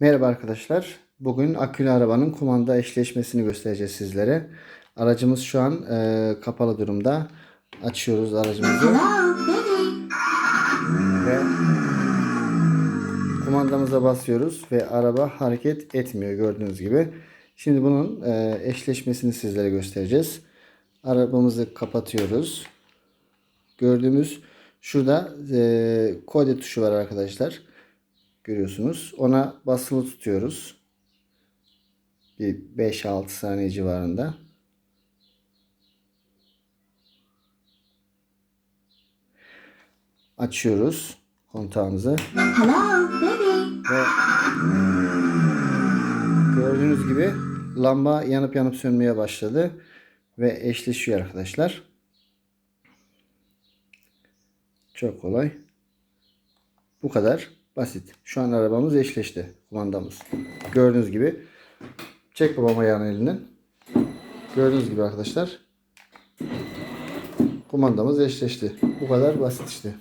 Merhaba arkadaşlar. Bugün akülü arabanın kumanda eşleşmesini göstereceğiz sizlere. Aracımız şu an e, kapalı durumda. Açıyoruz aracımızı. Ve kumandamıza basıyoruz ve araba hareket etmiyor gördüğünüz gibi. Şimdi bunun e, eşleşmesini sizlere göstereceğiz. Arabamızı kapatıyoruz. Gördüğümüz şurada e, kode tuşu var arkadaşlar. Görüyorsunuz. Ona basılı tutuyoruz. Bir 5-6 saniye civarında. Açıyoruz kontağımızı. Hello, baby. Ve gördüğünüz gibi lamba yanıp yanıp sönmeye başladı. Ve eşleşiyor arkadaşlar. Çok kolay. Bu kadar basit. Şu an arabamız eşleşti. Kumandamız. Gördüğünüz gibi. Çek babam ayağını elinden. Gördüğünüz gibi arkadaşlar. Kumandamız eşleşti. Bu kadar basit işte.